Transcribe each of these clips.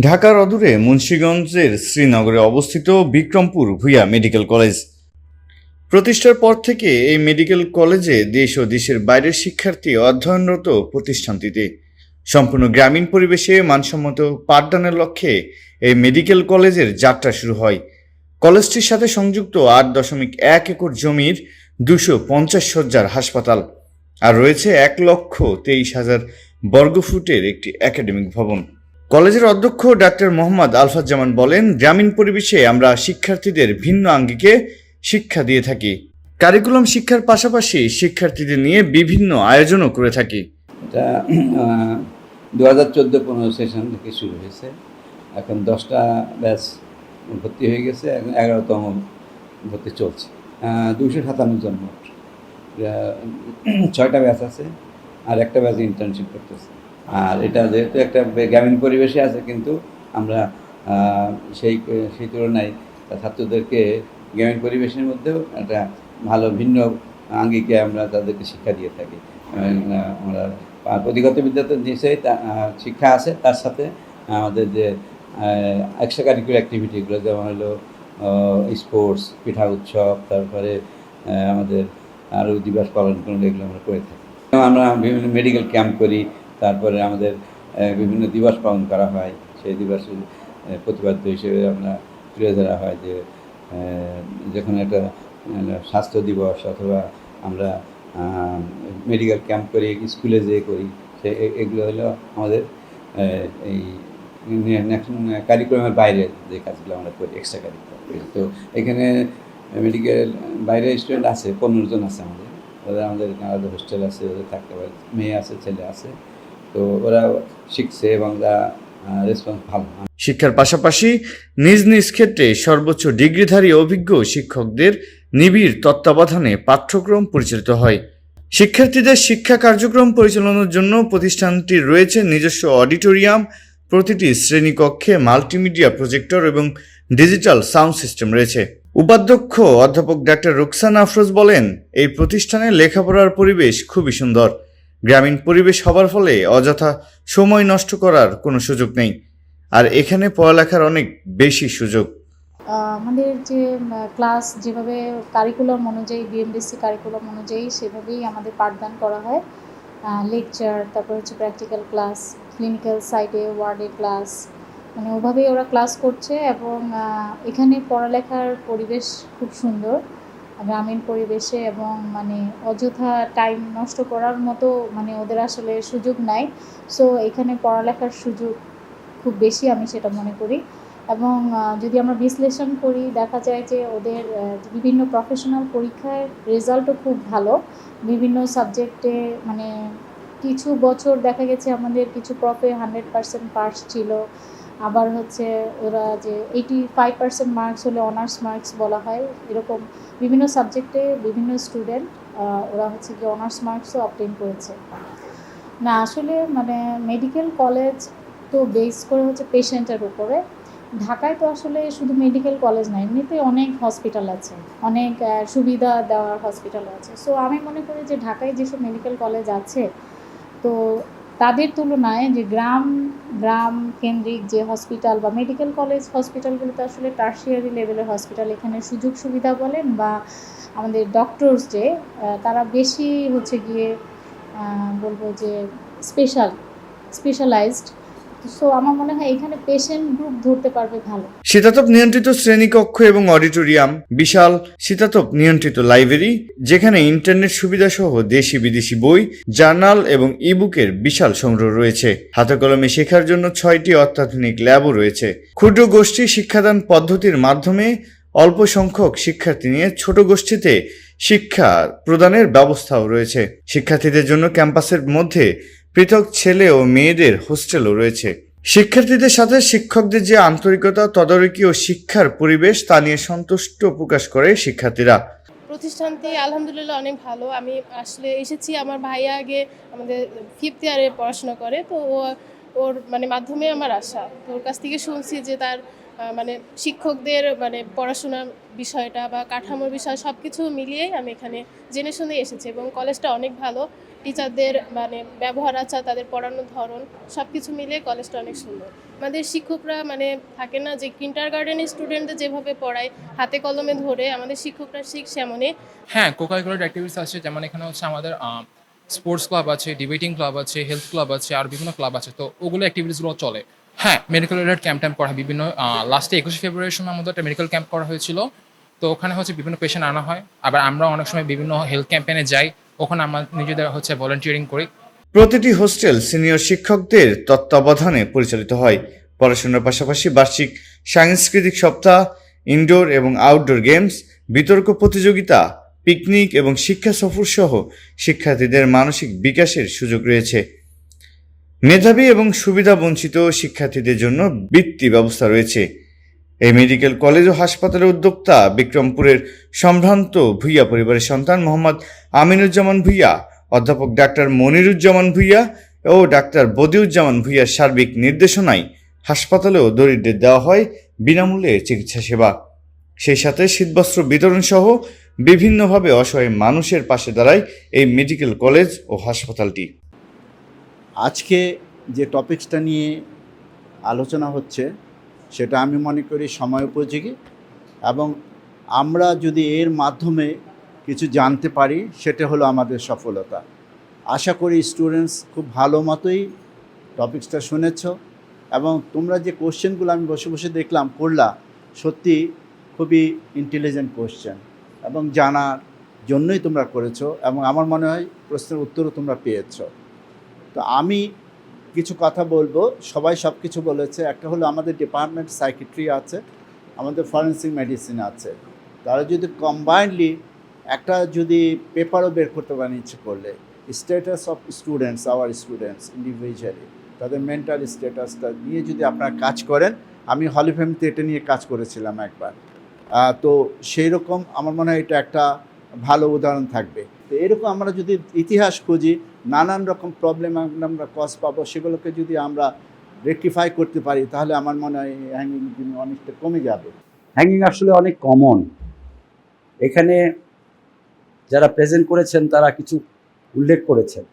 ঢাকার অদূরে মুন্সীগঞ্জের শ্রীনগরে অবস্থিত বিক্রমপুর ভূঁইয়া মেডিকেল কলেজ। প্রতিষ্ঠার পর থেকে এই মেডিকেল কলেজে দেশ ও দেশের বাইরের শিক্ষার্থী অধ্যয়নরত প্রতিষ্ঠানটিতে। সম্পূর্ণ গ্রামীণ পরিবেশে মানসম্মত পাঠদানের লক্ষ্যে এই মেডিকেল কলেজের যাত্রা শুরু হয়। কলেজটির সাথে সংযুক্ত আট দশমিক এক একর জমির দুশো পঞ্চাশ সজ্জার হাসপাতাল আর রয়েছে এক লক্ষ তেইশ হাজার বর্গফুটের একটি একাডেমিক ভবন। কলেজের অধ্যক্ষ ডাক্তার মোহাম্মদ আলফাজ্জামান বলেন, গ্রামীণ পরিবেশে আমরা শিক্ষার্থীদের ভিন্ন আঙ্গিকে শিক্ষা দিয়ে থাকি। কারিকুলাম শিক্ষার পাশাপাশি শিক্ষার্থীদের নিয়ে বিভিন্ন আয়োজনও করে থাকি। এটা দু হাজার চোদ্দ পনেরো সেশন থেকে শুরু হয়েছে। এখন দশটা ব্যাচ ভর্তি হয়ে গেছে, এখন এগারোতম ভর্তি চলছে। দুশো সাতান্ন জন মোট। ছয়টা ব্যাচ আছে আর একটা ব্যাচ ইন্টার্নশিপ করতেছে। আর এটা যেহেতু একটা গ্রামীণ পরিবেশে আছে, কিন্তু আমরা সেই সেই তুলনায় ছাত্রদেরকে গ্রামীণ পরিবেশের মধ্যেও একটা ভালো ভিন্ন আঙ্গিকে আমরা তাদেরকে শিক্ষা দিয়ে থাকি। আমরা প্রতিগত বিদ্যাতে নিশ্চয়ই শিক্ষা আছে। তার সাথে আমাদের যে এক্সট্রা কারিকুলার অ্যাক্টিভিটিগুলো যেমন হলো স্পোর্টস পিঠা উৎসব, তারপরে আমাদের আরও দিবস পালন করুন এগুলো আমরা করে থাকি। আমরা বিভিন্ন মেডিকেল ক্যাম্প করি তারপরে আমাদের বিভিন্ন দিবস পালন করা হয়। সেই দিবসের আহ, প্রতিপাদ্য হিসেবে আমরা তুলে ধরা হয় যে যখন একটা স্বাস্থ্য দিবস অথবা আমরা মেডিকেল ক্যাম্প করি স্কুলে যেয়ে করি সে এগুলো হলো আমাদের এই কারিকুলামের বাইরে যে কাজগুলো আমরা করি এক্সট্রা কারিকুলাম করি তো এখানে মেডিকেল বাইরে স্টুডেন্ট আছে পনেরো জন আছে আমাদের। ওদের আমাদের আলাদা হোস্টেল আছে ওদের থাকতে পারে মেয়ে আছে ছেলে আছে। তো ওরা শিখছে এবং তারা রেসপন্স ভালো। শিক্ষার পাশাপাশি নিজ নিজ ক্ষেত্রে সর্বোচ্চ ডিগ্রিধারী অভিজ্ঞ শিক্ষকদের নিবিড় তত্ত্বাবধানে পাঠ্যক্রম পরিচালিত হয়। শিক্ষার্থীদের শিক্ষা কার্যক্রম পরিচালনার জন্য প্রতিষ্ঠানটির রয়েছে নিজস্ব অডিটোরিয়াম, প্রতিটি শ্রেণীকক্ষে মাল্টিমিডিয়া প্রজেক্টর এবং ডিজিটাল সাউন্ড সিস্টেম রয়েছে। উপাধ্যক্ষ অধ্যাপক ডাক্তার রুকসান আফরোজ বলেন, এই প্রতিষ্ঠানে লেখাপড়ার পরিবেশ খুবই সুন্দর। গ্রামীণ পরিবেশ হবার ফলে অযথা সময় নষ্ট করার কোনো সুযোগ নেই। আর এখানে পড়ালেখার অনেক বেশি সুযোগ। আমাদের যে ক্লাস যেভাবে কারিকুলাম অনুযায়ী বিএমডিসি কারিকুলাম অনুযায়ী সেভাবেই আমাদের পাঠদান করা হয়। লেকচার তারপর হচ্ছে প্র্যাকটিক্যাল ক্লাস ক্লিনিক্যাল সাইডে ওয়ার্ডে ক্লাস মানে ওভাবেই ওরা ক্লাস করছে এবং এখানে পড়ালেখার পরিবেশ খুব সুন্দর। গ্রামীণ পরিবেশে এবং মানে অযথা টাইম নষ্ট করার মতো মানে ওদের আসলে সুযোগ নাই। সো এখানে পড়ালেখার সুযোগ খুব বেশি আমি সেটা মনে করি। এবং যদি আমরা বিশ্লেষণ করি, দেখা যায় যে ওদের বিভিন্ন প্রফেশনাল পরীক্ষায় রেজাল্টও খুব ভালো। বিভিন্ন সাবজেক্টে মানে কিছু বছর দেখা গেছে আমাদের কিছু প্রফে হান্ড্রেড পার্সেন্ট পাস ছিল। আবার হচ্ছে ওরা যে এইটি ফাইভ পার্সেন্ট মার্কস হলে অনার্স মার্কস বলা হয়, এরকম বিভিন্ন সাবজেক্টে বিভিন্ন স্টুডেন্ট ওরা হচ্ছে কি অনার্স মার্কসও অবটেন করেছে। না, আসলে মানে মেডিকেল কলেজ তো বেস করে হচ্ছে পেশেন্টের উপরে। ঢাকায় তো আসলে শুধু মেডিকেল কলেজ না, এমনিতে অনেক হসপিটাল আছে, অনেক সুবিধা দেওয়ার হসপিটাল আছে। সো আমি মনে করি যে ঢাকায় যেসব মেডিকেল কলেজ আছে, তো তাদের তুলনায় যে গ্রাম গ্রাম কেন্দ্রিক যে হসপিটাল বা মেডিকেল কলেজ হসপিটালগুলোতে আসলে টার্সিয়ারি লেভেলের হসপিটাল এখানে সুযোগ সুবিধা বলেন বা আমাদের ডক্টরস যে তারা বেশি হচ্ছে গিয়ে বলব যে স্পেশাল স্পেশালাইজড সো আমার মনে হয় এখানে পেশেন্ট গ্রুপ ধরতে পারবে ভালো। শীতাতপ নিয়ন্ত্রিত শ্রেণীকক্ষ এবং অডিটোরিয়াম, বিশাল শীতাতপ নিয়ন্ত্রিত লাইব্রেরি, যেখানে ইন্টারনেট সুবিধা সহ দেশি বিদেশি বই, জার্নাল এবং ইবুকের বিশাল সংগ্রহ রয়েছে। হাতে কলমে শেখার জন্য ছয়টি অত্যাধুনিক ল্যাবও রয়েছে। ক্ষুদ্র গোষ্ঠী শিক্ষাদান পদ্ধতির মাধ্যমে অল্প সংখ্যক শিক্ষার্থী নিয়ে ছোট গোষ্ঠীতে শিক্ষা প্রদানের ব্যবস্থাও রয়েছে। শিক্ষার্থীদের জন্য ক্যাম্পাসের মধ্যে পৃথক ছেলে ও মেয়েদের হোস্টেলও রয়েছে। শিক্ষার্থীদের সাথে শিক্ষকদের যে আন্তরিকতা, তদারকি ও শিক্ষার পরিবেশ, তা নিয়ে সন্তুষ্ট প্রকাশ করে শিক্ষার্থীরা। প্রতিষ্ঠানটি আলহামদুলিল্লাহ অনেক ভালো। আমি আসলে এসেছি আমার ভাইয়া আগে আমাদের ফিফথ ইয়ারে পড়াশোনা করে, তো ও, ওর মানে মাধ্যমে আমার আসা তো ওর কাছ থেকে শুনছি যে তার মানে শিক্ষকদের মানে পড়াশোনার বিষয়টা বা কাঠামোর বিষয় সব কিছু মিলিয়েই আমি এখানে জেনে শুনে এসেছি এবং কলেজটা অনেক ভালো। টিচারদের মানে ব্যবহার আচার, তাদের পড়ানোর ধরন সব কিছু মিলিয়ে কলেজটা অনেক সুন্দর। আমাদের শিক্ষকরা মানে থাকে না যে কিন্টার গার্ডেনের স্টুডেন্টদের যেভাবে পড়ায়, হাতে কলমে ধরে আমাদের শিক্ষকরা ঠিক সেমনই। হ্যাঁ কোকারিকুলার অ্যাক্টিভিটিস আছে, যেমন এখানে হচ্ছে আমাদের স্পোর্টস ক্লাব আছে ডিবেটিং ক্লাব আছে হেলথ ক্লাব আছে, আর বিভিন্ন ক্লাব আছে। তো ওগুলো অ্যাক্টিভিটিসগুলো চলে। হ্যাঁ মেডিকেল রিলেটেড ক্যাম্প ট্যাম্প করা বিভিন্ন লাস্টে একুশে ফেব্রুয়ারির সময় আমাদের একটা মেডিকেল ক্যাম্প করা হয়েছিল। তো ওখানে হচ্ছে বিভিন্ন পেশেন্ট আনা হয়। আবার আমরা অনেক সময় বিভিন্ন হেলথ ক্যাম্পেনে যাই। ওখানে আমরা নিজেদের হচ্ছে ভলেন্টিয়ারিং করি। প্রতিটি হোস্টেল সিনিয়র শিক্ষকদের তত্ত্বাবধানে পরিচালিত হয়। পড়াশোনার পাশাপাশি বার্ষিক সাংস্কৃতিক সপ্তাহ ইনডোর এবং আউটডোর গেমস বিতর্ক প্রতিযোগিতা পিকনিক এবং শিক্ষা সফর সহ শিক্ষার্থীদের মানসিক বিকাশের সুযোগ রয়েছে। মেধাবী এবং সুবিধা বঞ্চিত শিক্ষার্থীদের জন্য বৃত্তি ব্যবস্থা রয়েছে। এই মেডিকেল কলেজ ও হাসপাতালের উদ্যোক্তা বিক্রমপুরের সম্ভ্রান্ত ভূঁইয়া পরিবারের সন্তান মোহাম্মদ আমিনুজ্জামান ভূঁইয়া, অধ্যাপক ডাক্তার মনিরুজ্জামান ভূঁইয়া ও ডাক্তার বদিউজ্জামান ভূঁইয়ার সার্বিক নির্দেশনায় হাসপাতালেও দরিদ্রদের দেওয়া হয় বিনামূল্যে চিকিৎসা সেবা। সেই সাথে শীতবস্ত্র বিতরণ সহ বিভিন্নভাবে অসহায় মানুষের পাশে দাঁড়ায় এই মেডিকেল কলেজ ও হাসপাতালটি। আজকে যে টপিকসটা নিয়ে আলোচনা হচ্ছে, সেটা আমি মনে করি সময় উপযোগী এবং আমরা যদি এর মাধ্যমে কিছু জানতে পারি, সেটা হলো আমাদের সফলতা। আশা করি স্টুডেন্টস খুব ভালো মতোই টপিকসটা শুনেছ এবং তোমরা যে কোশ্চেনগুলো আমি বসে বসে দেখলাম করলা সত্যি খুবই ইন্টেলিজেন্ট কোশ্চেন এবং জানার জন্যই তোমরা করেছ এবং আমার মনে হয় প্রশ্নের উত্তরও তোমরা পেয়েছ। তো আমি কিছু কথা বলব। সবাই সব কিছু বলেছে। একটা হলো আমাদের ডিপার্টমেন্ট সাইকেট্রি আছে, আমাদের ফরেন্সিক মেডিসিন আছে। তারা যদি কম্বাইন্ডলি একটা যদি পেপারও বের করতে পারেন ইচ্ছে করলে status of students our students individually তাদের মেন্টাল স্ট্যাটাসটা নিয়ে যদি আপনারা কাজ করেন, আমি হলিফেমতে এটা নিয়ে কাজ করেছিলাম একবার। তো সেই রকম আমার মনে হয় এটা একটা ভালো উদাহরণ থাকবে। তো এরকম আমরা যদি ইতিহাস খুঁজি নানান রকম প্রবলেম আমরা কজ পাবো, সেগুলোকে যদি আমরা রেকটিফাই করতে পারি, তাহলে আমার মনে হয় হ্যাঙ্গিং অনেকটা কমে যাবে। হ্যাঙ্গিং আসলে অনেক কমন এখানে যারা প্রেজেন্ট করেছেন, তারা কিছু উল্লেখ করেছেন।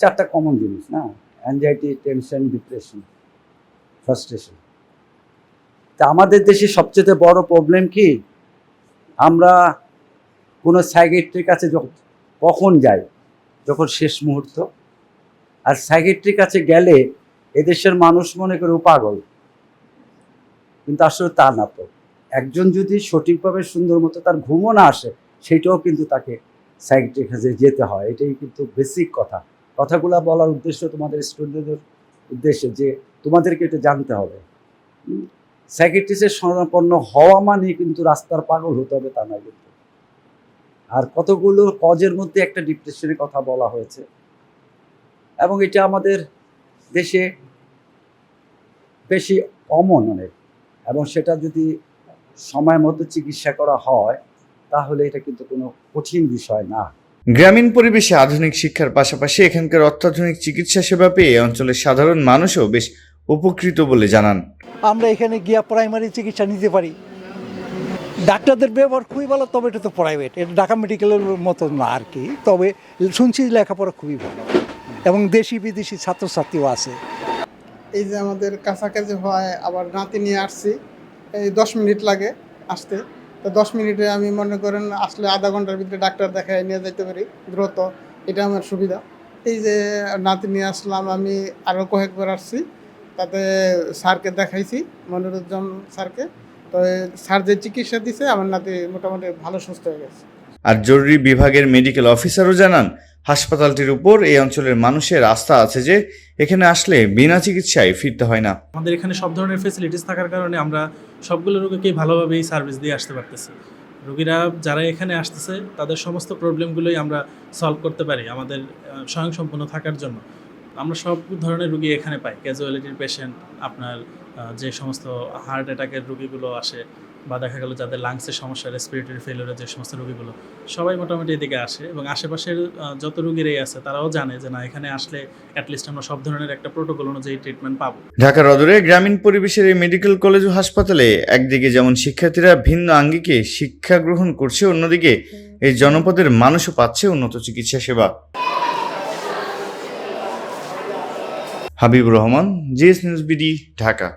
চারটা কমন জিনিস, না? অ্যাংজাইটি টেনশন ডিপ্রেশন ফ্রাস্ট্রেশন তা আমাদের দেশে সবচেয়ে বড় প্রবলেম কি? আমরা কোনো সাইকেট্রির কাছে যখন কখন যাই? শেষ মুহূর্ত। আর সাইকেট্রির কাছে গেলে এদেশের মানুষ মনে করে পাগল। কিন্তু আসলে তা না তো। একজন যদি সঠিকভাবে সুন্দর মতো তার ঘুমও না আসে, সেটাও কিন্তু তাকে সাইকেট্রিক কাছে যেতে হয়। এটাই কিন্তু বেসিক কথা। কথাগুলো বলার উদ্দেশ্য তোমাদের স্টুডেন্টদের উদ্দেশ্যে যে তোমাদেরকে এটা জানতে হবে। সাইকেট্রিস্টের শরণাপন্ন হওয়া মানে কিন্তু রাস্তার পাগল হতে হবে তা নয় কিন্তু। আর কতগুলো কজের মধ্যে একটা ডিপ্রেশনের কথা বলা হয়েছে? এবং এটা আমাদের দেশে বেশি কমন অনেক। এবং সেটা যদি সময় মতো চিকিৎসা করা হয় তাহলে এটা কিন্তু কোনো কঠিন বিষয় না। গ্রামীণ পরিবেশে আধুনিক শিক্ষার পাশাপাশি এখানকার অত্যাধুনিক চিকিৎসা সেবা পেয়ে অঞ্চলের সাধারণ মানুষও বেশ উপকৃত বলে জানান। আমরা এখানে গিয়া প্রাইমারি চিকিৎসা নিতে পারি। ডাক্তারদের ব্যবহার খুবই ভালো, তবে এটা তো প্রাইভেট এটা ঢাকা মেডিকেলের মতো না আর কি। তবে শুনছি লেখাপড়া খুবই ভালো। এবং দেশি বিদেশি ছাত্রছাত্রীও আছে। এই যে আমাদের কাছাকাছি হয়, আবার নাতি নিয়ে আসছি। এই দশ মিনিট লাগে আসতে। তো দশ মিনিটে আমি মনে করেন আসলে আধা ঘণ্টার ভিতরে ডাক্তার দেখায় নিয়ে যেতে পারি, দ্রুত। এটা আমার সুবিধা। এই যে নাতি নিয়ে আসলাম, আমি আরও কয়েকবার আসছি। তাতে স্যারকে দেখাইছি, মনিরুজ্জামান স্যারকে। তো স্যার যে চিকিৎসা দিছে আমার নাতি মোটামুটি ভালো সুস্থ হয়ে গেছে। আর জরুরি বিভাগের মেডিকেল অফিসারও জানান হাসপাতালটির উপর এই অঞ্চলের মানুষের আস্থা আছে যে এখানে আসলে বিনা চিকিৎসায় ফিরতে হয় না। আমাদের এখানে সব ধরনের ফেসিলিটিস থাকার কারণে আমরা সবগুলো রোগীকেই ভালোভাবেই সার্ভিস দিয়ে আসতে পারতেছি। রোগীরা যারা এখানে আসতেছে তাদের সমস্ত প্রবলেমগুলোই আমরা সলভ করতে পারি আমাদের আহ, স্বয়ংসম্পূর্ণ থাকার জন্য। আমরা সব ধরনের রুগী এখানে পাই ক্যাজুয়ালিটির পেশেন্ট আপনার যে সমস্ত হার্ট অ্যাটাকের রুগীগুলো আসে বা দেখা গেল যাদের লাংসের সমস্যা রেসপিরেটরি ফেলিওরের যে সমস্ত রোগীগুলো, সবাই মোটামুটি এদিকে আসে এবং আশেপাশের যত রোগীরাই আছে তারাও জানে যে না, এখানে আসলে অ্যাটলিস্ট আমরা সব ধরনের একটা প্রোটোকল অনুযায়ী ট্রিটমেন্ট পাবো। ঢাকার অদূরে গ্রামীণ পরিবেশের এই মেডিকেল কলেজ ও হাসপাতালে একদিকে যেমন শিক্ষার্থীরা ভিন্ন আঙ্গিকে শিক্ষা গ্রহণ করছে, অন্যদিকে এই জনপদের মানুষও পাচ্ছে উন্নত চিকিৎসা সেবা। Habibur Rahman GS news BD Dhaka.